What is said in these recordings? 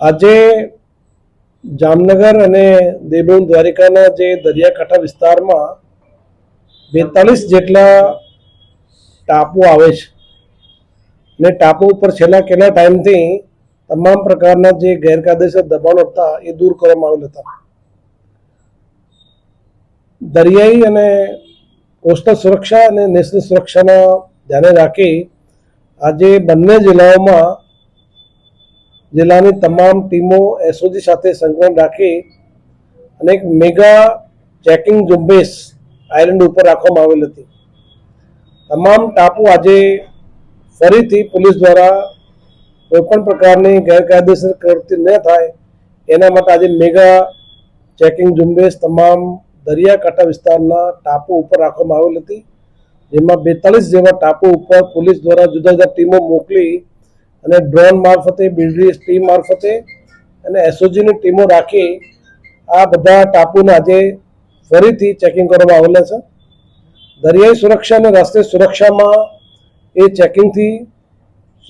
આજે જામનગર અને દેવભૂમ દ્વારિકાના જે દરિયાકાંઠા વિસ્તારમાં બેતાલીસ જેટલા ટાપુ આવે છે. ને ટાપુ ઉપર છેલ્લા કેટલા ટાઈમથી તમામ પ્રકારના જે ગેરકાયદેસર દબાણો હતા એ દૂર કરવામાં આવેલ હતા. દરિયાઈ અને કોસ્ટલ સુરક્ષા અને નેશનલ સુરક્ષાના ધ્યાને રાખી આજે બંને જિલ્લાઓમાં જિલ્લાની તમામ ટીમો એસઓજી સાથે સંકલન રાખી અને એક મેગા ચેકિંગ ઝુંબેશ આઇલેન્ડ ઉપર રાખવામાં આવેલ હતી. તમામ ટાપુ આજે ફરીથી પોલીસ દ્વારા કોઈપણ પ્રકારની ગેરકાયદેસર પ્રવૃત્તિ ન થાય, એના માટે આજે મેગા ચેકિંગ ઝુંબેશ તમામ દરિયાકાંઠા વિસ્તારના ટાપુ ઉપર રાખવામાં આવેલ હતી, જેમાં બેતાલીસ જેવા ટાપુ ઉપર પોલીસ દ્વારા જુદા જુદા ટીમો મોકલી અને ડ્રોન મારફતે બિલ્ડરીસ ટીમ મારફતે અને એસઓજીની ટીમો રાખી આ બધા ટાપુને આજે ફરીથી ચેકિંગ કરવામાં આવેલા છે. દરિયાઈ સુરક્ષા અને રાષ્ટ્રીય સુરક્ષામાં એ ચેકિંગથી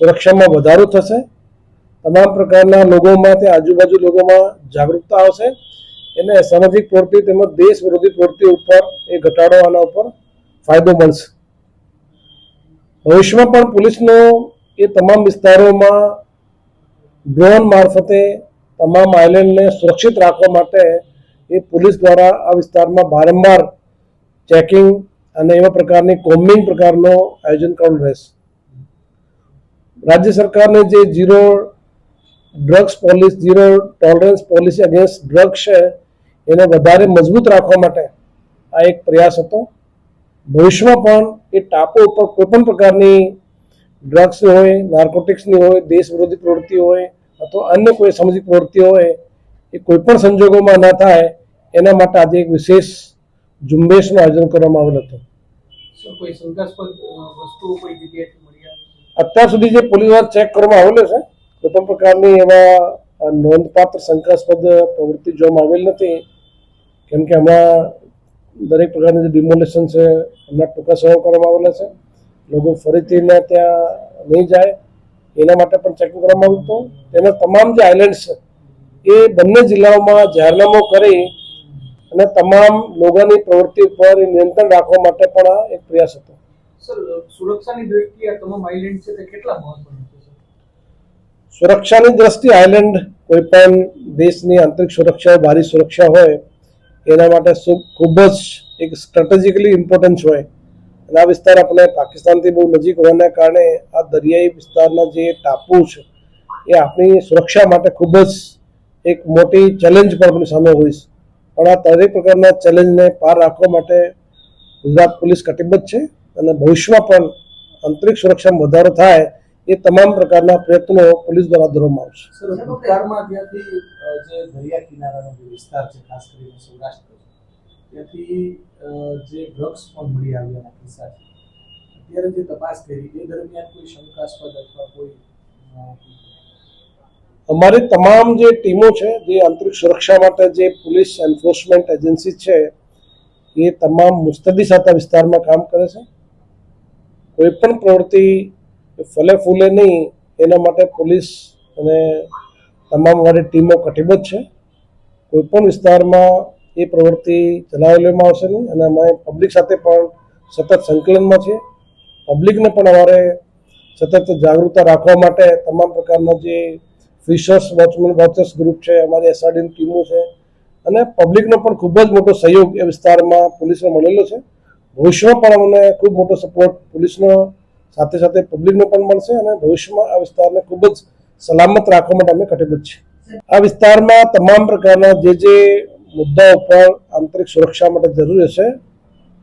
સુરક્ષામાં વધારો થશે. તમામ પ્રકારના લોકોમાં તે આજુબાજુ લોકોમાં જાગૃતતા આવશે. એને સામાજિક પ્રવૃત્તિ તેમજ દેશ વિરોધી પ્રવૃત્તિ ઉપર એ ઘટાડો આના ઉપર ફાયદો મળશે. ભવિષ્યમાં પણ પોલીસનો એ તમામ વિસ્તારોમાં ડ્રોન મારફતે તમામ આઇલેન્ડને સુરક્ષિત રાખવા માટે એ પોલીસ દ્વારા આ વિસ્તારમાં વારંવાર ચેકિંગ અને એવા પ્રકારની કોમ્બિંગ પ્રકારનો આયોજન કરવાનું રહેશે. રાજ્ય સરકારને જે zero drugs policy, zero tolerance policy against drugs છે, એને વધારે મજબૂત રાખવા માટે આ એક પ્રયાસ હતો. ભવિષ્યમાં પણ એ ટાપુ ઉપર કોઈ પણ પ્રકારની ડ્રગ્સની હોય નાર્કોટિક્સની હોય દેશ વિરોધી પ્રવૃત્તિ હોય અથવા અન્ય કોઈ સામાજિક પ્રવૃત્તિ હોય એ કોઈપણ સંજોગોમાં ના થાય એના માટે આજે એક વિશેષ ઝુંબેશનું આયોજન કરવામાં આવેલ હતું. અત્યાર સુધી જે પોલીસ દ્વારા ચેક કરવામાં આવેલો છે કોઈ પણ પ્રકારની એવા નોંધપાત્ર શંકાસ્પદ પ્રવૃત્તિ જોવામાં આવેલ નથી. કેમ કે હમણાં દરેક પ્રકારની જે ડિમોલેશન છે એમના ટૂંકા સમય કરવામાં આવેલા છે. લોકો ફરીથી ત્યાં નહીં જાય એના માટે પણ ચેકિંગ કરવામાં આવ્યું હતું. તેના તમામ જે આઇલેન્ડ્સ છે એ બંને જિલ્લાઓમાં જાહેરનામું કરી અને તમામ લોકોની પ્રવૃત્તિ પર નિયંત્રણ રાખવા માટે પણ આ એક પ્રયાસ હતો. સુરક્ષાની દ્રષ્ટિએ આ તમામ આઇલેન્ડ છે તે કેટલા મહત્વના સુરક્ષાની દ્રષ્ટિએ આઇલેન્ડ કોઈ પણ દેશની આંતરિક સુરક્ષા ભારી સુરક્ષા હોય એના માટે ખૂબ જ એક સ્ટ્રેટેજિકલી ઇમ્પોર્ટન્સ હોય. અને આ વિસ્તાર આપણે પાકિસ્તાનથી બહુ નજીક હોવાના કારણે આ દરિયાઈ વિસ્તારના જે ટાપુ છે, એ આપણી સુરક્ષા માટે ખૂબ જ એક મોટી ચેલેન્જ પણ આપણી સામે હોય પણ આ દરેક પ્રકારના ચેલેન્જને પાર રાખવા માટે ગુજરાત પોલીસ કટિબદ્ધ છે અને ભવિષ્યમાં પણ આંતરિક સુરક્ષામાં વધારો થાય એ તમામ પ્રકારના પ્રયત્નો પોલીસ દ્વારા ધરવામાં આવશે. દરિયા કિનારાનો વિસ્તાર છે, ખાસ કરીને સૌરાષ્ટ્ર ત્યાંથી જે ડ્રગ્સ પણ મળી આવ્યાના કિસ્સા છે અત્યારે જે તપાસ કરી, એ દરમિયાન કોઈ શંકાસ્પદ અથવા કોઈ અમારી તમામ જે ટીમો છે, જે આંતરિક સુરક્ષા માટે જે પોલીસ એન્ફોર્સમેન્ટ એજન્સી છે, એ તમામ મુસ્તદી સાથે વિસ્તારમાં કામ કરે છે. કોઈ પણ પ્રવૃત્તિ ફલે ફૂલે નહીં, એના માટે પોલીસ અને તમામ અમારી ટીમો કટિબદ્ધ છે. કોઈ પણ વિસ્તારમાં એ પ્રવૃત્તિ ચલાવી લેવામાં આવશે નહીં. અને અમે પબ્લિક સાથે પણ સતત સંકલનમાં છીએ. પબ્લિકને પણ અમારે સતત જાગૃતતા રાખવા માટે તમામ પ્રકારના જે ફિશર્સ વોચમેન વોચર્સ ગ્રુપ છે, અમારી એસઆરડીની ટીમો છે. અને પબ્લિકનો પણ ખૂબ જ મોટો સહયોગ એ વિસ્તારમાં પોલીસને મળેલો છે. ભવિષ્યમાં પણ અમને ખૂબ મોટો સપોર્ટ પોલીસનો સાથે સાથે પબ્લિકનો પણ મળશે અને ભવિષ્યમાં આ વિસ્તારને ખૂબ જ સલામત રાખવા માટે અમે કટિબદ્ધ છીએ. આ વિસ્તારમાં તમામ પ્રકારના જે જે મુદ્દા ઉપર આંતરિક સુરક્ષા માટે જરૂરી છે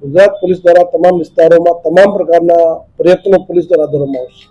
ગુજરાત પોલીસ દ્વારા તમામ વિસ્તારોમાં તમામ પ્રકારના પ્રયત્નો પોલીસ દ્વારા કરવામાં આવશે.